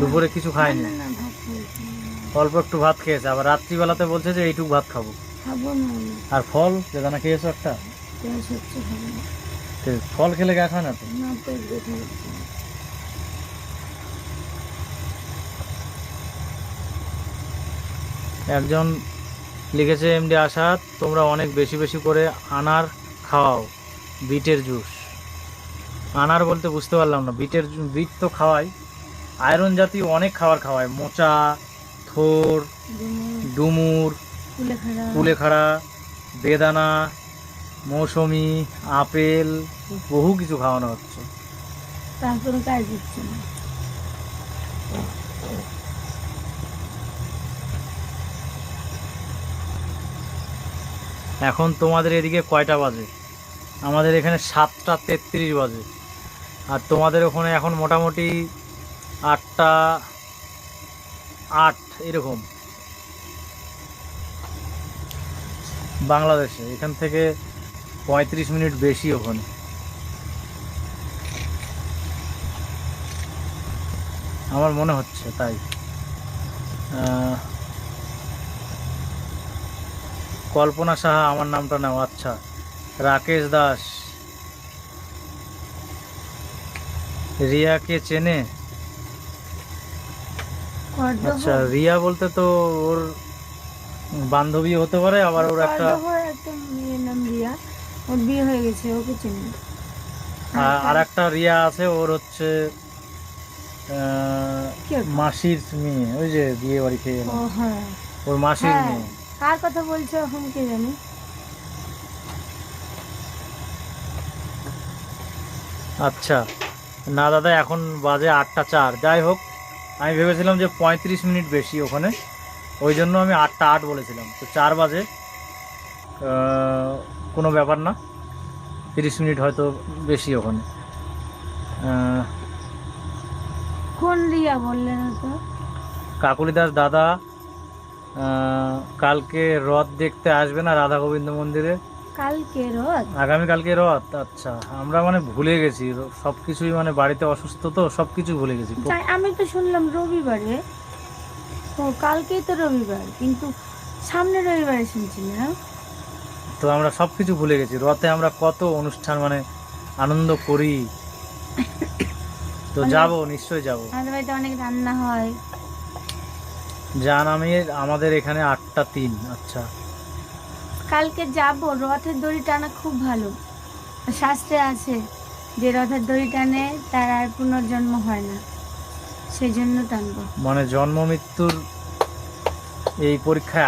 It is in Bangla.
দুপুরে কিছু খায়নি অল্প একটু ভাত খেয়েছে আবার রাত্রিবেলাতে বলছে যে এইটুকু ভাত খাব। আর ফল? বেদানা খেয়েছো একটা? ফল খেলে গ্যাস হয় না তো? একজন লিখেছে এমডি আসাদ তোমরা অনেক বেশি বেশি করে আনার খাওয়াও বিটের জুস। আনার বলতে বুঝতে পারলাম না বিটের বিট তো খাওয়াই আয়রন জাতীয় অনেক খাবার খাওয়ায়। মোচা থোর ডুমুর কুলেখাড়া বেদানা মৌসুমি আপেল বহু কিছু খাওয়ানো হচ্ছে। তারপরে কাজ দিচ্ছে না। এখন তোমাদের এদিকে কয়টা বাজে? আমাদের এখানে সাতটা তেত্রিশ বাজে। আর তোমাদের ওখানে এখন মোটামুটি আটটা আট এরকম। বাংলাদেশে, এখান থেকে পঁয়ত্রিশ মিনিট বেশি ওখানে। আমার মনে হচ্ছে তাই। কল্পনা সাহা আমার নামটা নাও আচ্ছা। রাকেশ দাস। রিয়াকে চেনে? আচ্ছা রিয়া বলতে তো ওর বান্ধবী হতে পারে আবার ওর একটা মেয়ের নাম রিয়া। ওর বিয়ে হয়ে গেছে ওকে চিনি। আর একটা রিয়া আছে ওর হচ্ছে মাসির মেয়ে ওই যে বিয়ে বাড়ি খেয়ে হ্যাঁ। ওর মাসির হ্যাঁ। মেয়ে। কার কথা বলছো এখন কে জানি? আচ্ছা না দাদা এখন বাজে আটটা চার। যাই হোক আমি ভেবেছিলাম যে পঁয়ত্রিশ মিনিট বেশি ওখানে। ওই জন্য আমি আটটা আট বলেছিলাম। তো চার বাজে কোনো ব্যাপার না। তিরিশ মিনিট হয়তো বেশি ওখানে। কোন রিয়া বললেন তো কাকুলি দাস দাদা কালকে রথ দেখতে আসবে না রাধা গোবিন্দ মন্দিরে। কালকে রথ? আগামীকালকে রথ আচ্ছা। আমরা মানে ভুলে গেছি সব কিছুই মানে বাড়িতে অসুস্থ তো সব কিছু ভুলে গেছি। আমি তো শুনলাম রবিবারে। তো কালকেই তো রবিবার কিন্তু সামনে রবিবারে শুনছি না। তো আমরা সব কিছু ভুলে গেছি। রথে আমরা কত অনুষ্ঠান মানে আনন্দ করি। তো অনেক- যাব নিশ্চয়ই যাব। আমাদের বাড়িতে অনেক রান্না হয়। জান আমি আমাদের এখানে আটটা তিন আচ্ছা। কালকে যাব, রথের দড়ি টানা খুব ভালো। শাস্ত্রে আছে যে রথের দড়ি টানে তার আর পুনর্জন্ম হয় না। সেই জন্য টানবো। মানে জন্ম মৃত্যুর এই পরীক্ষায়